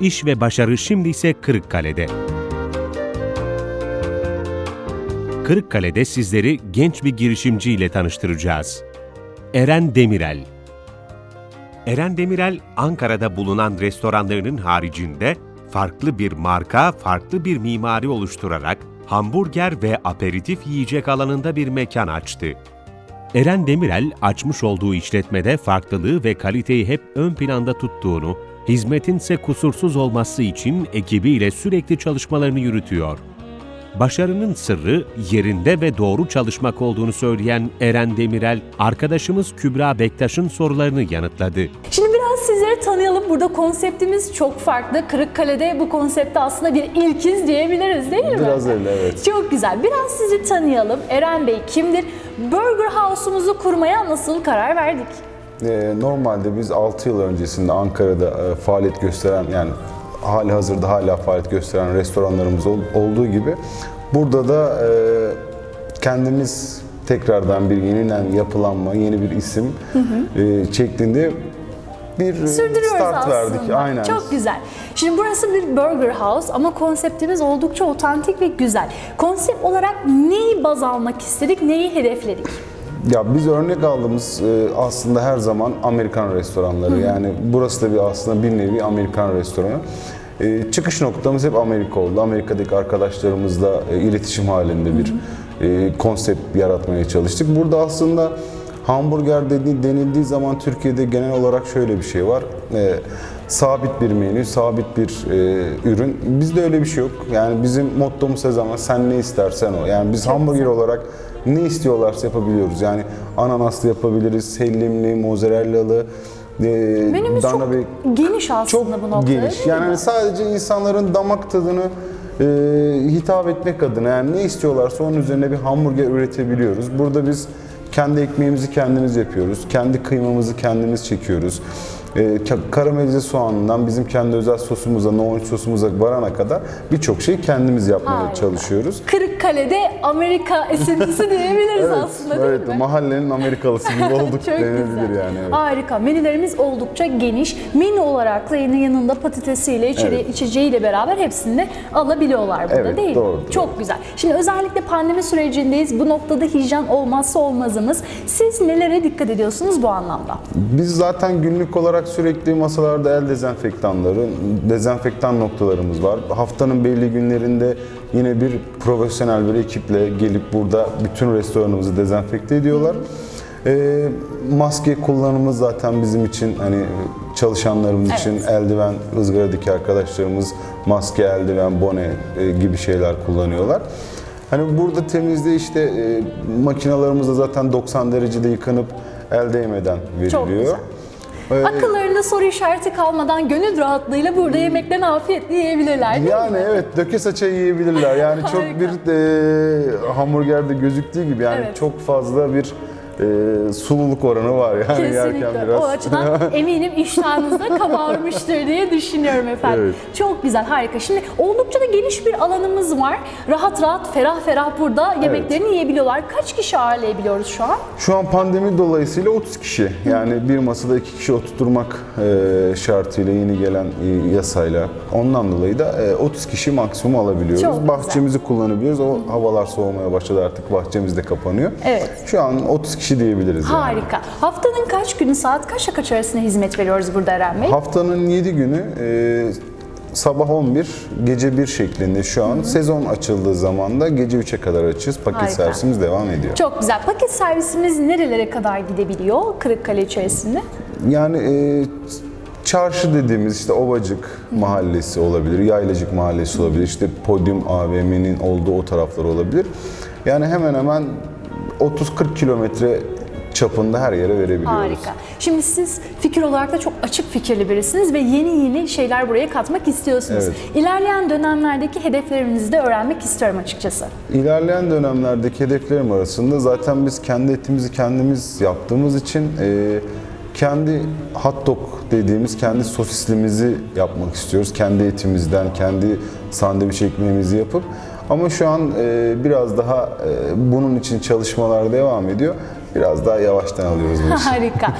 İş ve başarı şimdi ise Kırıkkale'de. Kırıkkale'de sizleri genç bir girişimci ile tanıştıracağız. Eren Demirel. Eren Demirel, Ankara'da bulunan restoranlarının haricinde farklı bir marka, farklı bir mimari oluşturarak hamburger ve aperitif yiyecek alanında bir mekan açtı. Eren Demirel, açmış olduğu işletmede farklılığı ve kaliteyi hep ön planda tuttuğunu, hizmetin ise kusursuz olması için ekibiyle sürekli çalışmalarını yürütüyor. Başarının sırrı yerinde ve doğru çalışmak olduğunu söyleyen Eren Demirel, arkadaşımız Kübra Bektaş'ın sorularını yanıtladı. Şimdi biraz sizleri tanıyalım. Burada konseptimiz çok farklı. Kırıkkale'de bu konsepte aslında bir ilkiz diyebiliriz değil mi? Biraz öyle evet. Çok güzel. Biraz sizi tanıyalım. Eren Bey kimdir? Burger House'umuzu kurmaya nasıl karar verdik? Ee, normalde biz 6 yıl öncesinde Ankara'da e, faaliyet gösteren yani hali hazırda hala faaliyet gösteren restoranlarımız ol- olduğu gibi burada da e, kendimiz tekrardan bir yeniden yapılanma, yeni bir isim e, şeklinde bir e, Sürdürüyoruz start aslında. verdik. Aynen. Çok güzel. Şimdi burası bir burger house ama konseptimiz oldukça otantik ve güzel. Konsept olarak neyi baz almak istedik, neyi hedefledik? Ya biz örnek aldığımız e, aslında her zaman Amerikan restoranları. Yani burası da bir aslında bir nevi Amerikan restoranı. E, çıkış noktamız hep Amerika oldu. Amerika'daki arkadaşlarımızla e, iletişim halinde bir e, konsept yaratmaya çalıştık. Burada aslında hamburger dediği, denildiği zaman Türkiye'de genel olarak şöyle bir şey var. E, sabit bir menü, sabit bir e, ürün. Bizde öyle bir şey yok. Yani bizim mottomuz her zaman sen ne istersen o. Yani biz hamburger olarak ne istiyorlarsa yapabiliyoruz. Yani ananaslı yapabiliriz, hellimli, mozzarellalı, e, Menümüz çok bey- geniş aslında çok bu noktada geniş. değil Yani mi? hani sadece insanların damak tadını e, hitap etmek adına yani ne istiyorlarsa onun üzerine bir hamburger üretebiliyoruz. Burada biz kendi ekmeğimizi kendimiz yapıyoruz. Kendi kıymamızı kendimiz çekiyoruz. E, ka- karamelize soğanından bizim kendi özel sosumuza, nohut sosumuza varana kadar birçok şeyi kendimiz yapmaya Harika. çalışıyoruz. Kırıkkale'de Amerika esintisi diyebiliriz aslında değil evet, mi? mahallenin Amerikalısı gibi olduk güzel. yani. Evet. Harika. Menülerimiz oldukça geniş. Menü olarak da yanında patatesiyle, içeri, Evet. içeceğiyle beraber hepsini de alabiliyorlar burada Evet, değil mi? doğrudur. Çok güzel. Şimdi özellikle pandemi sürecindeyiz. Bu noktada hijyen olmazsa olmazımız. Siz nelere dikkat ediyorsunuz bu anlamda? Biz zaten günlük olarak sürekli masalarda el dezenfektanları, dezenfektan noktalarımız var. Haftanın belli günlerinde yine bir profesyonel bir ekiple gelip burada bütün restoranımızı dezenfekte ediyorlar. Ee, maske kullanımı zaten bizim için hani çalışanlarımız için eldiven, ızgaradaki arkadaşlarımız maske, eldiven, bone e, gibi şeyler kullanıyorlar. Hani burada temizliği işte e, makinalarımız da zaten 90 derecede yıkanıp el değmeden Çok veriliyor. güzel. Ee, Akıllarında soru işareti kalmadan gönül rahatlığıyla burada yemekten afiyetle yiyebilirler değil Yani mi? evet döke saça yiyebilirler. Yani çok Harika. bir e, hamburgerde gözüktüğü gibi yani Evet. çok fazla bir e, sululuk oranı var yani Kesinlikle. biraz. O açıdan eminim iştahınız da kabarmıştır diye düşünüyorum efendim. Evet. Çok güzel, harika. Şimdi oldukça da geniş bir alanımız var. Rahat rahat, ferah ferah burada yemeklerini yiyebiliyorlar. Kaç kişi ağırlayabiliyoruz şu an? Şu an pandemi dolayısıyla 30 kişi yani bir masada iki kişi oturtturmak e, şartıyla yeni gelen e, yasayla ondan dolayı da e, 30 kişi maksimum alabiliyoruz. Çok güzel. Bahçemizi kullanabiliyoruz. O havalar soğumaya başladı artık bahçemiz de kapanıyor. Evet. Şu an 30 kişi diyebiliriz yani. Harika. Haftanın kaç günü, saat kaçla kaç arasında hizmet veriyoruz burada Eren Bey? Haftanın 7 günü e, sabah 11, gece 1 şeklinde şu an. Sezon açıldığı zaman da gece 3'e kadar açız. Paket Harika. servisimiz devam ediyor. Çok güzel. Paket servisimiz nerelere kadar gidebiliyor Kırıkkale içerisinde? Yani e, çarşı dediğimiz işte Ovacık mahallesi olabilir, Yaylacık mahallesi olabilir, işte Podyum AVM'nin olduğu o taraflar olabilir. Yani hemen hemen 30-40 kilometre çapında her yere verebiliyoruz. Harika. Şimdi siz fikir olarak da çok açık fikirli birisiniz ve yeni yeni şeyler buraya katmak istiyorsunuz. Evet. İlerleyen dönemlerdeki hedeflerinizi de öğrenmek istiyorum açıkçası. İlerleyen dönemlerdeki hedeflerim arasında zaten biz kendi etimizi kendimiz yaptığımız için e, kendi hot dog dediğimiz kendi sosislimizi yapmak istiyoruz. Kendi etimizden, kendi sandviç ekmeğimizi yapıp ama şu an e, biraz daha e, bunun için çalışmalar devam ediyor. Biraz daha yavaştan alıyoruz bu işi. Harika.